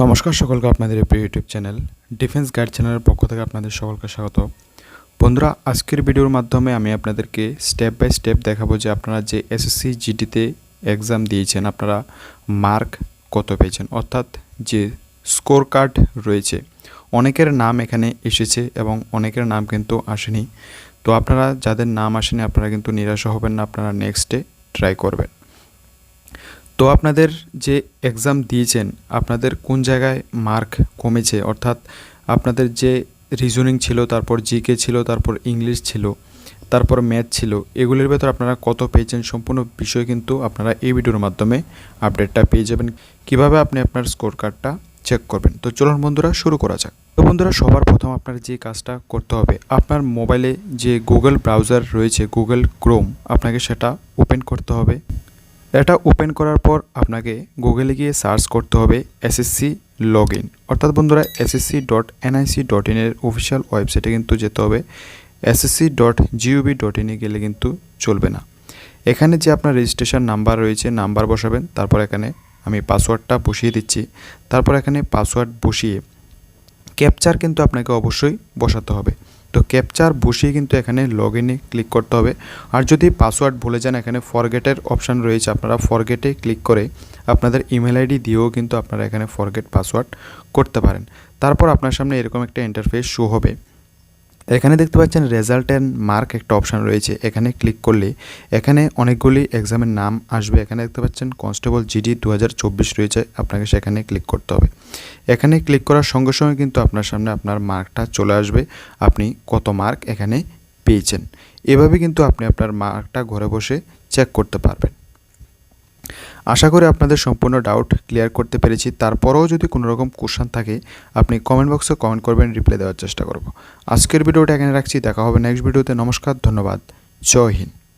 নমস্কার সকলকে আপনাদের প্রিয় ইউটিউব চ্যানেল ডিফেন্স গাইড চ্যানেলের পক্ষ থেকে আপনাদের সকলকে স্বাগত। বন্ধুরা, আজকের ভিডিওর মাধ্যমে আমি আপনাদেরকে স্টেপ বাই স্টেপ দেখাবো যে আপনারা যে এসএসসি জিডিতে এক্সাম দিয়েছেন, আপনারা মার্ক কত পেয়েছেন, অর্থাৎ যে স্কোর কার্ড রয়েছে। অনেকের নাম এখানে এসেছে এবং অনেকের নাম কিন্তু আসেনি। তো আপনারা, যাদের নাম আসেনি, আপনারা কিন্তু নিরাশ হবেন না, আপনারা নেক্সটে ট্রাই করবেন। তো আপনাদের যে এক্সাম দিয়েছেন, আপনাদের কোন জায়গায় মার্ক কমেছে? অর্থাৎ আপনাদের যে রিজনিং ছিল, তারপর জিকে ছিল, তারপর ইংলিশ ছিল, তারপর ম্যাথ ছিল, এগুলির ভেতর আপনারা কত পেয়েছেন? সম্পূর্ণ বিষয় কিন্তু আপনারা এই ভিডিওর মাধ্যমে আপডেটটা পেয়ে যাবেন। কীভাবে আপনি আপনার স্কোর কার্ডটা চেক করবেন? তো চলুন বন্ধুরা, শুরু করা যাক। তো বন্ধুরা, সবার প্রথম আপনার যে কাজটা করতে হবে, আপনার মোবাইলে যে গুগল ব্রাউজার রয়েছে গুগল ক্রোম আপনাকে সেটা ওপেন করতে হবে। এটা ওপেন করার পর আপনাকে গুগলে গিয়ে সার্চ করতে হবে এসএসসি লগ ইন অর্থাৎ বন্ধুরা এসএসসি ডট এনআইসি ডট ইনের অফিসিয়াল ওয়েবসাইটে কিন্তু যেতে হবে। এসএসসি ডট জিওভি ডট ইনে গেলে কিন্তু চলবে না। এখানে যে আপনার রেজিস্ট্রেশন নাম্বার রয়েছে নাম্বার বসাবেন, তারপর এখানে আমি পাসওয়ার্ডটা বসিয়ে দিচ্ছি। তারপর এখানে পাসওয়ার্ড বসিয়ে ক্যাপচার কিন্তু আপনাকে অবশ্যই বসাতে হবে। তো ক্যাপচার বসিয়ে কিন্তু এখানে লগ ইনে ক্লিক করতে হবে। আর যদি পাসওয়ার্ড ভুলে যান, এখানে ফরগেটের অপশান রয়েছে। আপনারা ফরগেটে ক্লিক করে আপনাদের ইমেল আইডি দিয়েও কিন্তু আপনারা এখানে ফরগেট পাসওয়ার্ড করতে পারেন। তারপর আপনার সামনে এরকম একটা ইন্টারফেস শো হবে। এখানে দেখতে পাচ্ছেন রেজাল্ট অ্যান্ড মার্ক একটা অপশান রয়েছে। এখানে ক্লিক করলে এখানে অনেকগুলি এক্সামের নাম আসবে। এখানে দেখতে পাচ্ছেন কনস্টেবল জিডি দু হাজার চব্বিশ রয়েছে। আপনাকে সেখানে ক্লিক করতে হবে। এখানে ক্লিক করার সঙ্গে সঙ্গে কিন্তু আপনার সামনে আপনার মার্কটা চলে আসবে। আপনি কত মার্ক এখানে পেয়েছেন। এভাবে কিন্তু আপনি আপনার মার্কটা ঘরে বসে চেক করতে পারবেন। আশা করি আপনাদের সম্পূর্ণ ডাউট ক্লিয়ার করতে পেরেছি। তারপরেও যদি কোনো রকম কোশ্চান থাকে, আপনি কমেন্ট বক্সে কমেন্ট করবেন রিপ্লাই দেওয়ার চেষ্টা করব। আজকের ভিডিওটা এখানে রাখছি। দেখা হবে নেক্সট ভিডিওতে নমস্কার, ধন্যবাদ। জয় হিন্দ।